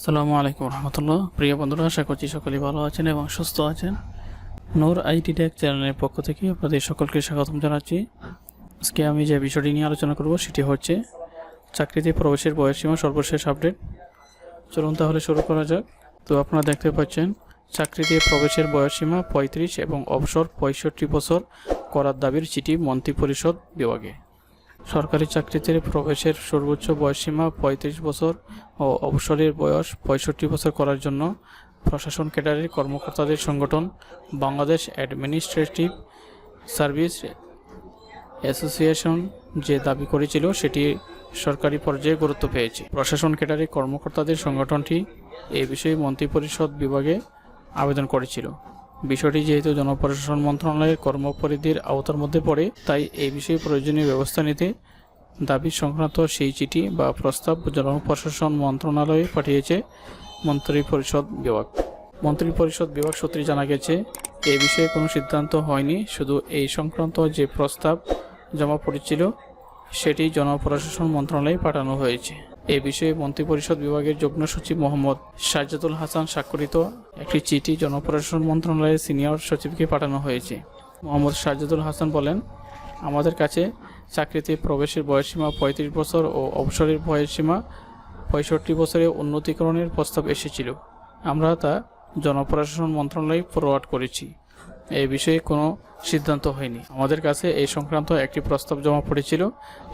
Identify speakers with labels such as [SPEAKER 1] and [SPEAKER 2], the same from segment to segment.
[SPEAKER 1] আসসালামু আলাইকুম রহমতুল্লাহ। প্রিয় বন্ধুরা, আশা করছি সকলেই ভালো আছেন এবং সুস্থ আছেন। নূর আইটি টেক চ্যানেলের পক্ষ থেকে আপনাদের সকলকে স্বাগতম জানাচ্ছি। আজকে আমি যে বিষয়টি নিয়ে আলোচনা করব, সেটি হচ্ছে চাকরিতে প্রবেশের বয়সসীমা সর্বশেষ আপডেট। চলুন তাহলে শুরু করা যাক। তো আপনারা দেখতে পাচ্ছেন, চাকরিতে প্রবেশের বয়সসীমা পঁয়ত্রিশ এবং অবসর পঁয়ষট্টি বছর করার দাবির চিঠি মন্ত্রিপরিষদ বিভাগে। সরকারি চাকরিতে প্রবেশের সর্বোচ্চ বয়সসীমা পঁয়ত্রিশ বছর ও অবসরের বয়স পঁয়ষট্টি বছর করার জন্য প্রশাসন ক্যাডারের কর্মকর্তাদের সংগঠন, বাংলাদেশ অ্যাডমিনিস্ট্রেটিভ সার্ভিস অ্যাসোসিয়েশন যে দাবি করেছিল সেটি সরকারি পর্যায়ে গুরুত্ব পেয়েছে। প্রশাসন ক্যাডারের কর্মকর্তাদের সংগঠনটি এই বিষয়ে মন্ত্রিপরিষদ বিভাগে আবেদন করেছিল। বিষয়টি যেহেতু জনপ্রশাসন মন্ত্রণালয়ের কর্মপরিধির আওতার মধ্যে পড়ে, তাই এই বিষয়ে প্রয়োজনীয় ব্যবস্থা নিতে দাবি সংক্রান্ত সেই চিঠি বা প্রস্তাব জনপ্রশাসন মন্ত্রণালয়ে পাঠিয়েছে মন্ত্রিপরিষদ বিভাগ। মন্ত্রিপরিষদ বিভাগ সূত্রে জানা গেছে, এ বিষয়ে কোনো সিদ্ধান্ত হয়নি। শুধু এই সংক্রান্ত যে প্রস্তাব জমা পড়েছিল সেটি জনপ্রশাসন মন্ত্রণালয়ে পাঠানো হয়েছে। এ বিষয়ে মন্ত্রিপরিষদ বিভাগের যুগ্ম সচিব মোহাম্মদ সাজ্জাদুল হাসান স্বাক্ষরিত একটি চিঠি জনপ্রশাসন মন্ত্রণালয়ের সিনিয়র সচিবকে পাঠানো হয়েছে। মোহাম্মদ সাজ্জাদুল হাসান বলেন, আমাদের কাছে চাকরিতে প্রবেশের বয়সসীমা পঁয়ত্রিশ বছর ও অবসরের বয়সসীমা পঁয়ষট্টি বছরে উন্নতিকরণের প্রস্তাব এসেছিল। আমরা তা জনপ্রশাসন মন্ত্রণালয়ে ফরওয়ার্ড করেছি। এই বিষয়ে কোনো সিদ্ধান্ত হয়নি। আমাদের কাছে এই সংক্রান্ত একটি প্রস্তাব জমা পড়েছিল,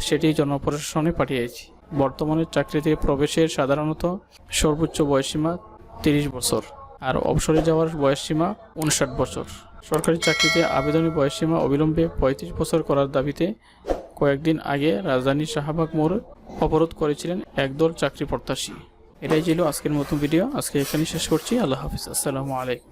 [SPEAKER 1] সেটি জনপ্রশাসনে পাঠিয়েছি। বর্তমানে চাকরিতে প্রবেশের সাধারণত সর্বোচ্চ বয়সসীমা তিরিশ বছর, আর অবসরে যাওয়ার বয়সসীমা উনষাট বছর। সরকারি চাকরিতে আবেদনের বয়সসীমা অবিলম্বে পঁয়ত্রিশ বছর করার দাবিতে কয়েকদিন আগে রাজধানীর শাহবাগ মোড় অবরোধ করেছিলেন একদল চাকরি প্রত্যাশী এটাই ছিল আজকের নতুন ভিডিও। আজকে এখানে শেষ করছি। আল্লাহ হাফিজ। আসসালামু আলাইকুম।